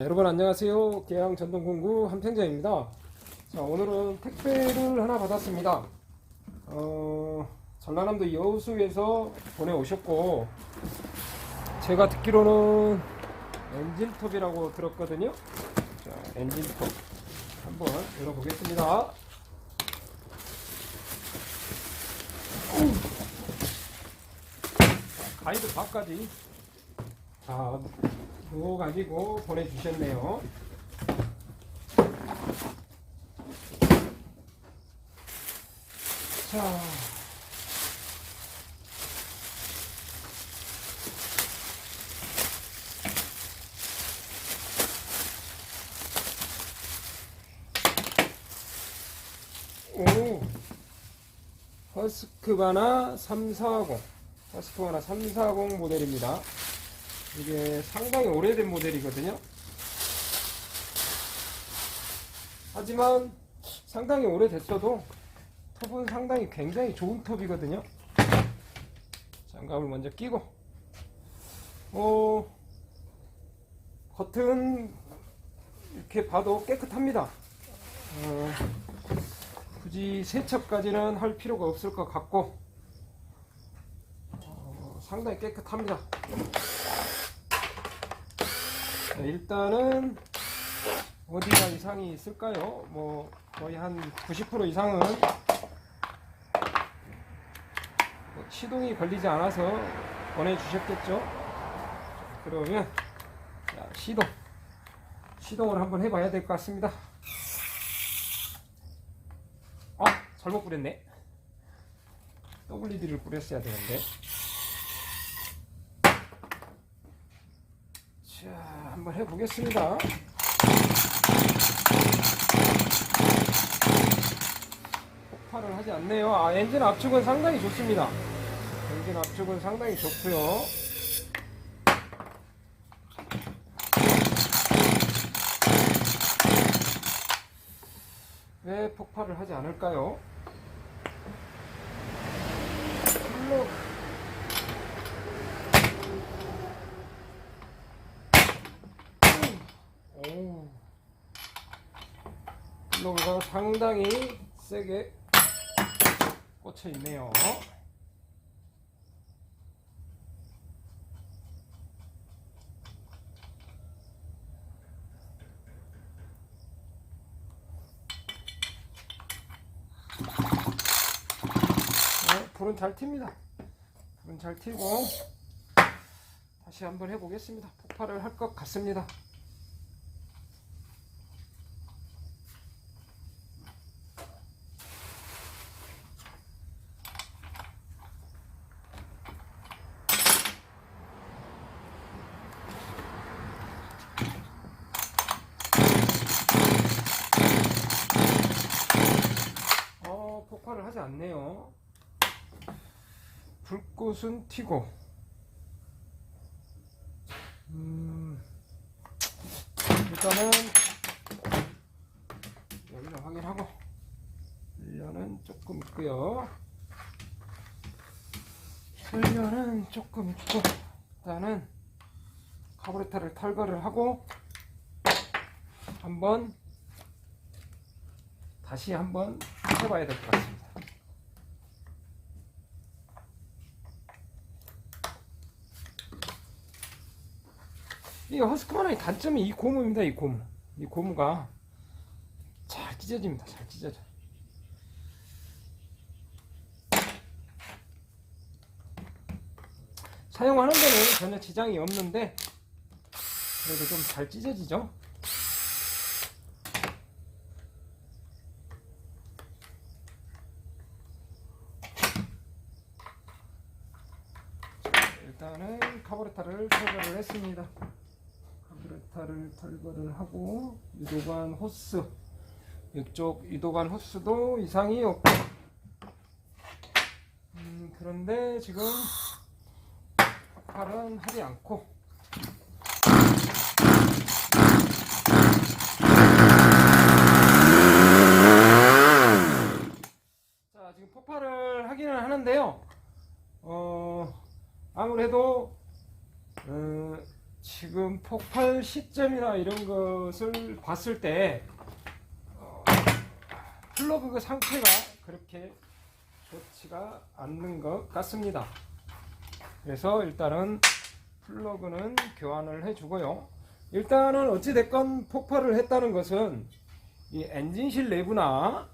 여러분 안녕하세요. 계양 전동공구 함평자입니다. 자, 오늘은 택배를 하나 받았습니다. 어, 전라남도 여수에서 보내오셨고, 제가 듣기로는 엔진톱이라고 들었거든요. 자, 엔진톱. 한번 열어보겠습니다. 가이드 바까지. 자, 그거 가지고 보내주셨네요. 자. 오. 허스크바나 340. 허스크바나 340 모델입니다. 이게 상당히 오래된 모델이거든요. 하지만 상당히 오래됐어도 톱은 상당히 굉장히 좋은 톱이거든요. 장갑을 먼저 끼고 어 겉은 이렇게 봐도 깨끗합니다. 어, 굳이 세척까지는 할 필요가 없을 것 같고 어, 상당히 깨끗합니다. 자, 일단은 어디가 이상이 있을까요? 뭐 거의 한 90% 이상은 뭐 시동이 걸리지 않아서 보내주셨겠죠? 자, 그러면 자, 시동 시동을 한번 해봐야 될 것 같습니다. 아 잘못 뿌렸네. WD를 뿌렸어야 되는데. 자, 한번 해보겠습니다. 폭발을 하지 않네요. 아, 엔진 압축은 상당히 좋습니다. 엔진 압축은 상당히 좋고요. 왜 폭발을 하지 않을까요? 플러그 오. 플러그가 상당히 세게 꽂혀 있네요. 네, 불은 잘 튑니다. 불은 잘 튀고 다시 한번 해보겠습니다. 폭발을 할 것 같습니다. 어, 폭발을 하지 않네요. 불 꽃은 튀고. 음, 일단은 여기를 확인하고 훈련은 조금 있고요. 훈련은 조금 있고 일단은 카브레타를 탈거를 하고 한번 다시 한번 해봐야 될 것 같습니다. 이 허스크만의 단점이 이 고무입니다. 이 고무. 이 고무가 잘 찢어집니다. 잘 찢어져. 사용하는 데는 전혀 지장이 없는데 그래도 좀 잘 찢어지죠. 일단은 카브레타를 탈거를 했습니다. 카브레타를 탈거를 하고 유도관 호스 이쪽 유도관 호스도 이상이 없고 음, 그런데 지금 폭발은 하지 않고. 자 지금 폭발을 하기는 하는데요. 어 아무래도 어, 지금 폭발 시점이나 이런 것을 봤을 때 어, 플러그 상태가 그렇게 좋지가 않는 것 같습니다. 그래서 일단은 플러그는 교환을 해주고요. 일단은 어찌됐건 폭발을 했다는 것은 이 엔진실 내부나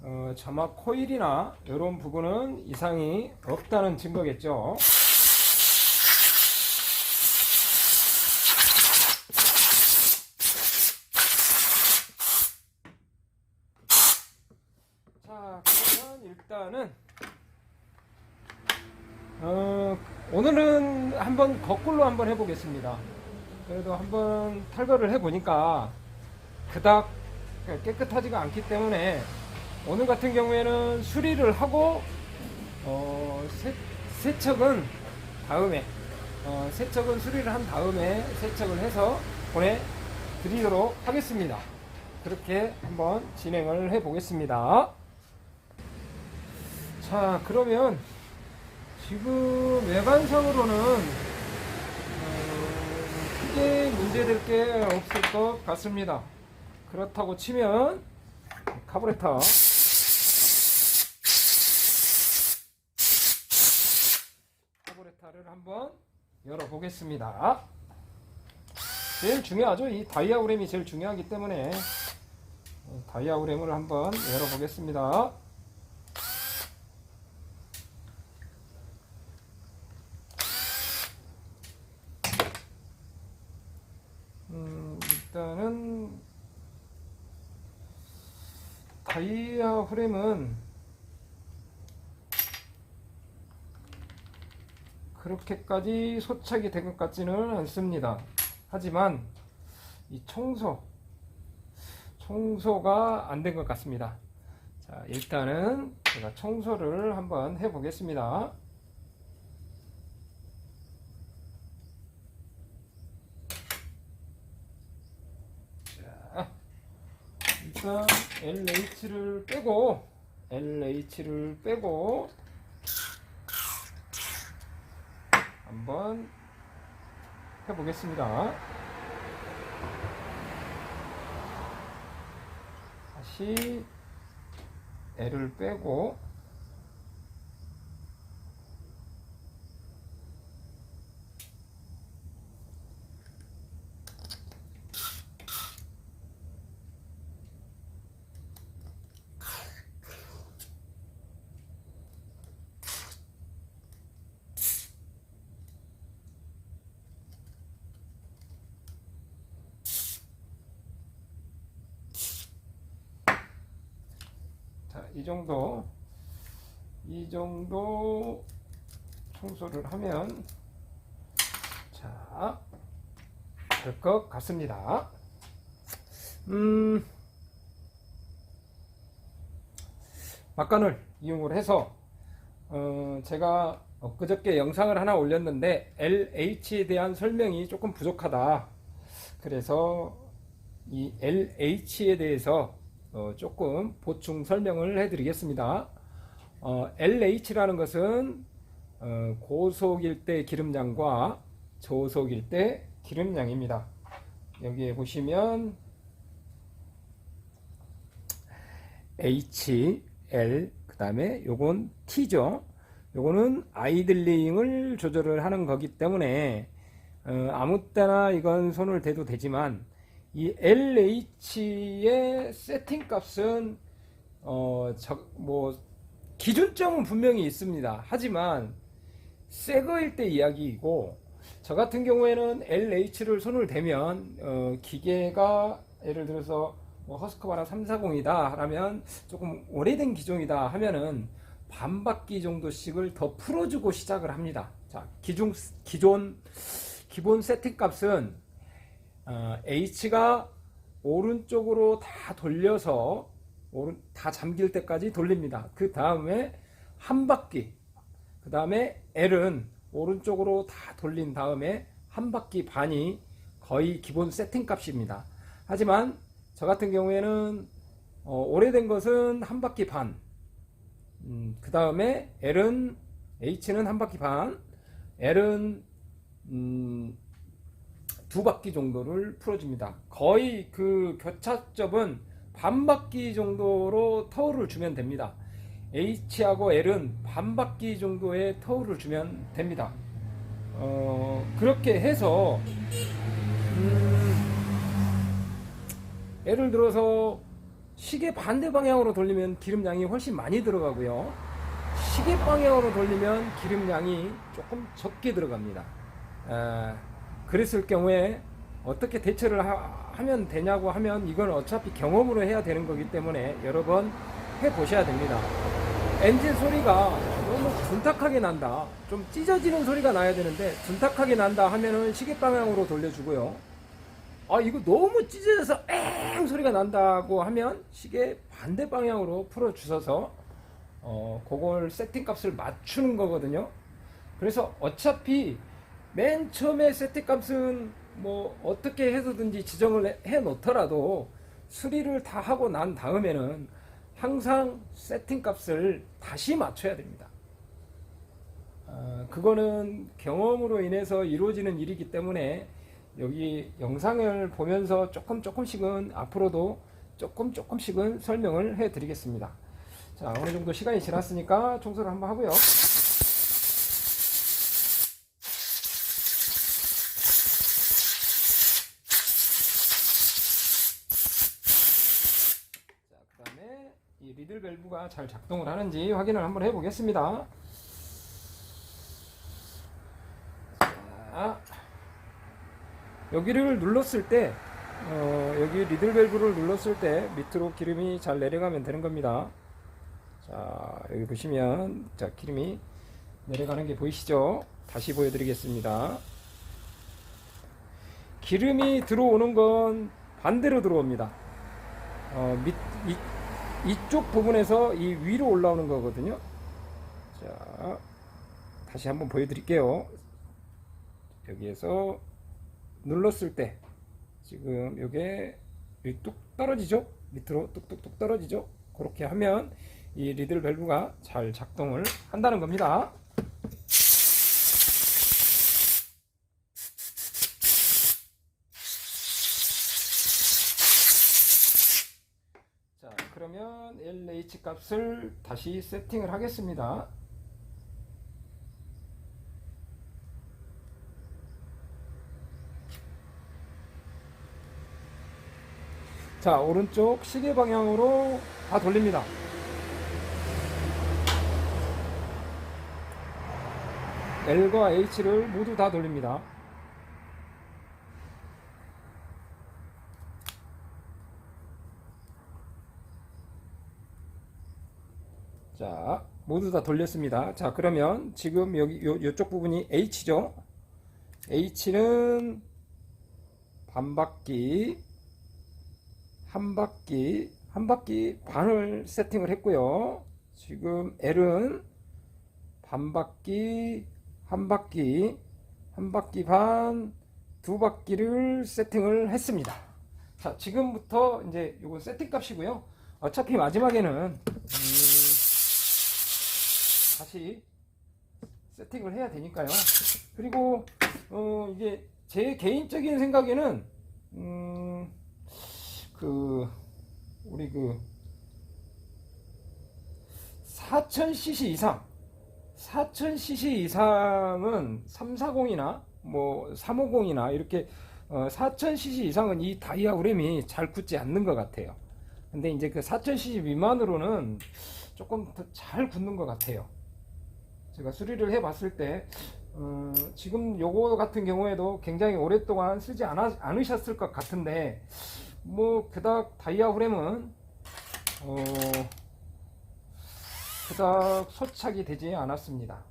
어, 점막 코일이나 이런 부분은 이상이 없다는 증거겠죠. 자, 그러면 일단은 어, 오늘은 한번 거꾸로 한번 해보겠습니다. 그래도 한번 탈거를 해보니까 그닥 깨끗하지가 않기 때문에 오늘 같은 경우에는 수리를 하고 어, 세, 세척은 다음에 어, 세척은 수리를 한 다음에 세척을 해서 보내드리도록 하겠습니다. 그렇게 한번 진행을 해 보겠습니다. 자, 그러면 지금 외관상으로는 어, 크게 문제될 게 없을 것 같습니다. 그렇다고 치면 카브레터 카브레터를 한번 열어보겠습니다. 제일 중요하죠. 이 다이아그램이 제일 중요하기 때문에 어, 다이아그램을 한번 열어보겠습니다. 음, 일단은 다이아 프레임은 그렇게까지 소착이 된 것 같지는 않습니다. 하지만 이 청소 청소가 안 된 것 같습니다. 자, 일단은 제가 청소를 한번 해 보겠습니다. 자, 일단 LH를 빼고 LH를 빼고 한번 해보겠습니다. 다시 L을 빼고 이 정도 이 정도 청소를 하면 자, 될 것 같습니다. 음, 막간을 이용을 해서 어, 제가 엊그저께 영상을 하나 올렸는데 LH에 대한 설명이 조금 부족하다. 그래서 이 LH에 대해서 어, 조금 보충 설명을 해드리겠습니다. 어, LH라는 것은 어, 고속일 때 기름량과 저속일 때 기름량입니다. 여기에 보시면 H, L, 그 다음에 요건 T죠. 요거는 아이들링을 조절을 하는 거기 때문에 어, 아무 때나 이건 손을 대도 되지만 이 LH의 세팅 값은 어, 저, 뭐 기준점은 분명히 있습니다. 하지만 새 거일 때 이야기이고 저 같은 경우에는 LH를 손을 대면 어, 기계가 예를 들어서 뭐 허스커바라 340이다 하면 조금 오래된 기종이다 하면은 반 바퀴 정도씩을 더 풀어주고 시작을 합니다. 자, 기존 기존 기본 세팅 값은 어, H가 오른쪽으로 다 돌려서 다 잠길 때까지 돌립니다. 그 다음에 한 바퀴, 그 다음에 L은 오른쪽으로 다 돌린 다음에 한 바퀴 반이 거의 기본 세팅 값입니다. 하지만 저 같은 경우에는 어, 오래된 것은 한 바퀴 반, 음, 그 다음에 L은 H는 한 바퀴 반, L은 음, 두 바퀴 정도를 풀어줍니다. 거의 그 교차점은 반 바퀴 정도로 터울을 주면 됩니다. H하고 L은 반 바퀴 정도의 터울을 주면 됩니다. 어, 그렇게 해서 음, 예를 들어서 시계 반대 방향으로 돌리면 기름량이 훨씬 많이 들어가고요. 시계 방향으로 돌리면 기름량이 조금 적게 들어갑니다. 아, 그랬을 경우에 어떻게 대처를 하, 면 되냐고 하면 이건 어차피 경험으로 해야 되는 거기 때문에 여러 번 해보셔야 됩니다. 엔진 소리가 너무 둔탁하게 난다. 좀 찢어지는 소리가 나야 되는데 둔탁하게 난다 하면은 시계 방향으로 돌려주고요. 아 이거 너무 찢어져서 엥 소리가 난다고 하면 시계 반대 방향으로 풀어 주셔서 어 그걸 세팅 값을 맞추는 거거든요. 그래서 어차피 맨 처음에 세팅 값은 뭐 어떻게 해서든지 지정을 해 놓더라도 수리를 다 하고 난 다음에는 항상 세팅 값을 다시 맞춰야 됩니다. 아, 그거는 경험으로 인해서 이루어지는 일이기 때문에 여기 영상을 보면서 조금 조금씩은 앞으로도 조금 조금씩은 설명을 해 드리겠습니다. 자, 어느 정도 시간이 지났으니까 청소를 한번 하고요. 자, 그 다음에 이 리들 밸브가 잘 작동을 하는지 확인을 한번 해보겠습니다. 자, 여기를 눌렀을 때, 어, 여기 리들 밸브를 눌렀을 때 밑으로 기름이 잘 내려가면 되는 겁니다. 자, 여기 보시면, 자, 기름이 내려가는 게 보이시죠? 다시 보여드리겠습니다. 기름이 들어오는 건 반대로 들어옵니다. 어, 밑, 이, 이쪽 부분에서 이 위로 올라오는 거거든요. 자, 다시 한번 보여드릴게요. 여기에서 눌렀을 때 지금 요게 뚝 떨어지죠? 밑으로 뚝뚝뚝 떨어지죠? 그렇게 하면 이 리들 밸브가 잘 작동을 한다는 겁니다. 값을 다시 세팅을 하겠습니다. 자, 오른쪽 시계 방향으로 다 돌립니다. L과 H를 모두 다 돌립니다. 자, 모두 다 돌렸습니다. 자, 그러면 지금 여기 요, 요쪽 부분이 H죠. H는 반 바퀴, 한 바퀴, 한 바퀴 반을 세팅을 했고요. 지금 L은 반 바퀴, 한 바퀴, 한 바퀴 반, 두 바퀴를 세팅을 했습니다. 자, 지금부터 이제 요거 세팅 값이고요. 어차피 마지막에는 음, 다시 세팅을 해야 되니까요. 그리고 어, 이게 제 개인적인 생각에는 음, 그 우리 그 4000cc 이상 4000cc 이상은 340이나 뭐 350이나 이렇게 어, 4000cc 이상은 이 다이아우램이 잘 굳지 않는 것 같아요. 근데 이제 그 4000cc 미만으로는 조금 더 잘 굳는 것 같아요. 제가 수리를 해봤을 때 어, 지금 요거 같은 경우에도 굉장히 오랫동안 쓰지 않아, 않으셨을 것 같은데 뭐 그닥 다이아 후램은 어, 그닥 소착이 되지 않았습니다.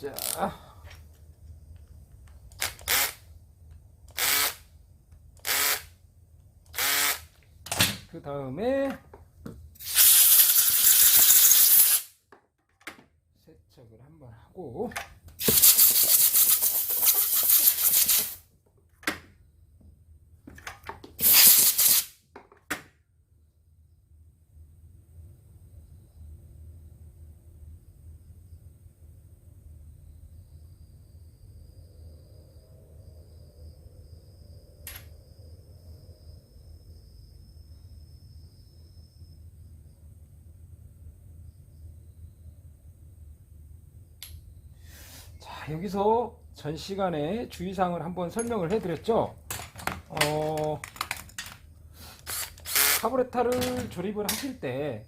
자. 그 다음에 세척을 한번 하고 여기서 전 시간에 주의사항을 한번 설명을 해드렸죠. 어, 카브레타를 조립을 하실 때,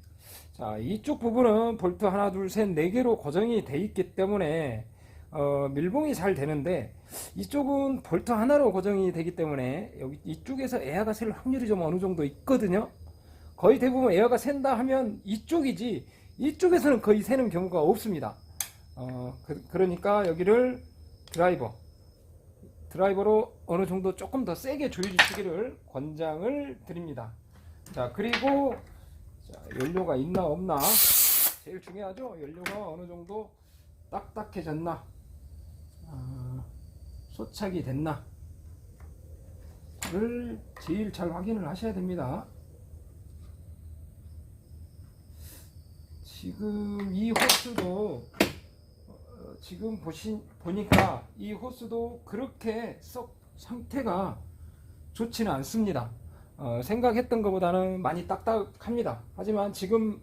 자, 이쪽 부분은 볼트 하나, 둘, 셋, 네 개로 고정이 돼 있기 때문에, 어, 밀봉이 잘 되는데, 이쪽은 볼트 하나로 고정이 되기 때문에, 여기 이쪽에서 에어가 셀 확률이 좀 어느 정도 있거든요. 거의 대부분 에어가 샌다 하면 이쪽이지, 이쪽에서는 거의 새는 경우가 없습니다. 어, 그, 그러니까 여기를 드라이버, 드라이버로 어느 정도 조금 더 세게 조여주시기를 권장을 드립니다. 자, 그리고 자, 연료가 있나 없나 제일 중요하죠. 연료가 어느 정도 딱딱해졌나, 아, 소착이 됐나를 제일 잘 확인을 하셔야 됩니다. 지금 이 호스도 어, 지금 보신 보니까 이 호스도 그렇게 썩 상태가 좋지는 않습니다. 어, 생각했던 것보다는 많이 딱딱합니다. 하지만 지금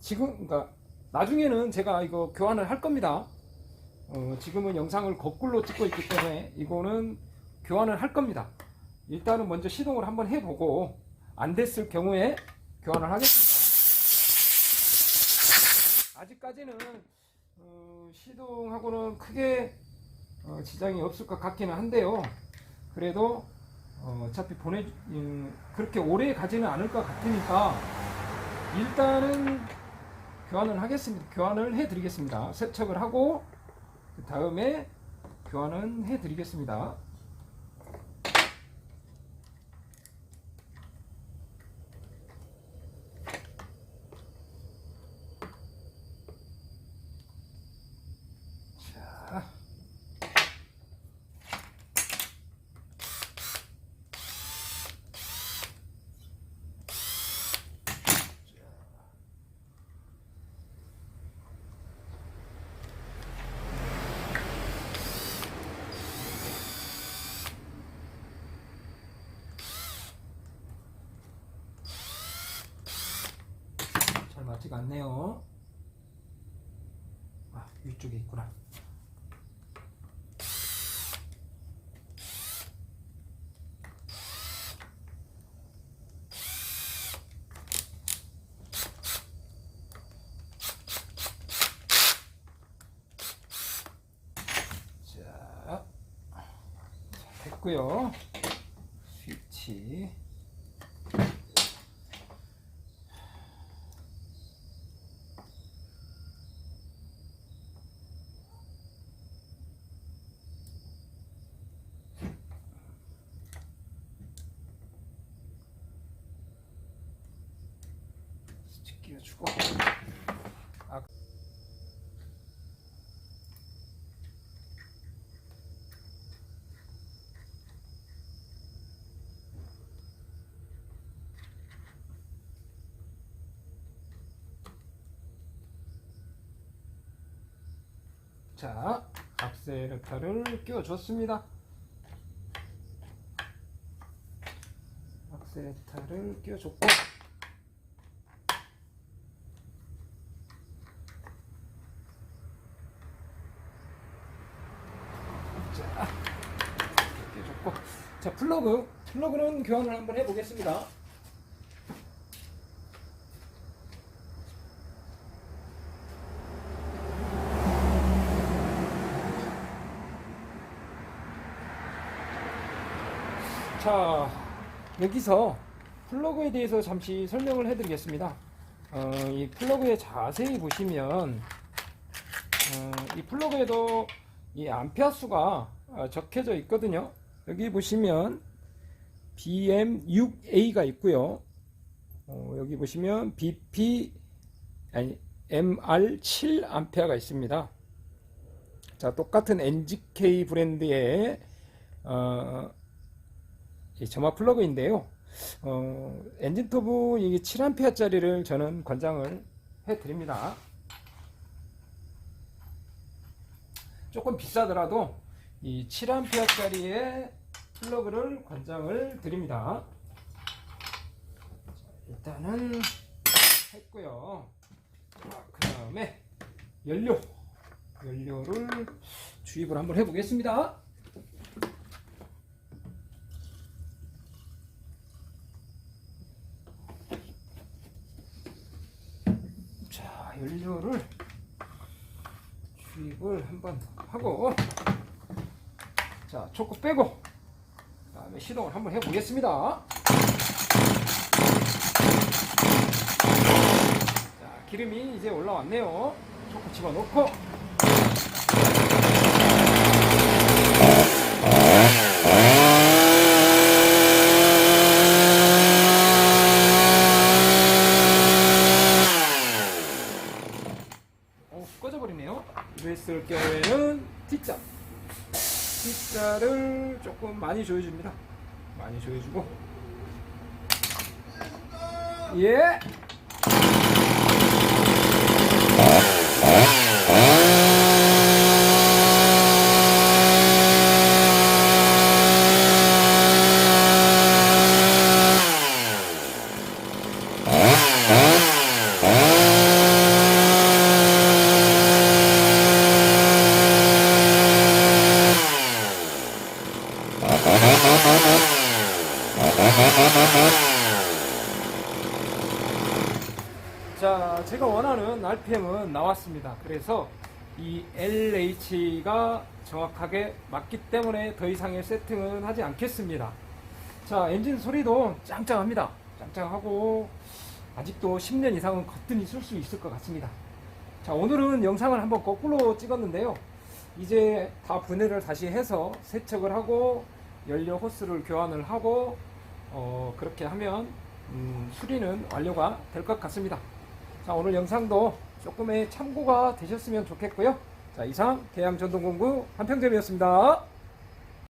지금 그러니까 나중에는 제가 이거 교환을 할 겁니다. 어, 지금은 영상을 거꾸로 찍고 있기 때문에 이거는 교환을 할 겁니다. 일단은 먼저 시동을 한번 해보고 안 됐을 경우에 교환을 하겠습니다. 아직까지는 어, 시동하고는 크게 어, 지장이 없을 것 같기는 한데요. 그래도 어, 차피 보내 음, 그렇게 오래 가지는 않을 것 같으니까 일단은 교환을 하겠습니다. 교환을 해드리겠습니다. 세척을 하고 그 다음에 교환은 해드리겠습니다. 자. 잘 맞지가 않네요. 아, 위쪽에 있구나. 됐고요. 스위치. 끼워주고. 아, 자, 악셀레터를 끼워줬습니다. 악셀레터를 끼워줬고, 자, 끼워줬고, 자, 플러그, 플러그는 교환을 한번 해보겠습니다. 자, 여기서 플러그에 대해서 잠시 설명을 해드리겠습니다. 어, 이 플러그에 자세히 보시면 어, 이 플러그에도 이 암페어 수가 어, 적혀져 있거든요. 여기 보시면 BM6A가 있고요. 어, 여기 보시면 BP 아니 MR7 암페어가 있습니다. 자, 똑같은 NGK 브랜드의 어, 이 점화 플러그인데요. 어, 엔진 터보 이게 7A짜리를 저는 권장을 해 드립니다. 조금 비싸더라도 이 7A짜리의 플러그를 권장을 드립니다. 자, 일단은 했고요. 그 다음에 연료. 연료를 주입을 한번 해보겠습니다. 자, 연료를 주입을 한번 하고 자, 초코 빼고 그다음에 시동을 한번 해보겠습니다. 자, 기름이 이제 올라왔네요. 초코 집어넣고 어, 꺼져버리네요. 이랬을 경우에는 T자. T자를 조금 많이 조여줍니다. 많이 조여주고. 예! 자, 제가 원하는 RPM은 나왔습니다. 그래서 이 LH가 정확하게 맞기 때문에 더 이상의 세팅은 하지 않겠습니다. 자, 엔진 소리도 짱짱합니다. 짱짱하고 아직도 10년 이상은 거뜬히 쓸 수 있을 것 같습니다. 자, 오늘은 영상을 한번 거꾸로 찍었는데요. 이제 다 분해를 다시 해서 세척을 하고 연료 호스를 교환을 하고 어, 그렇게 하면 음, 수리는 완료가 될 것 같습니다. 자, 오늘 영상도 조금의 참고가 되셨으면 좋겠고요. 자, 이상 계양전동공구 한평점이었습니다.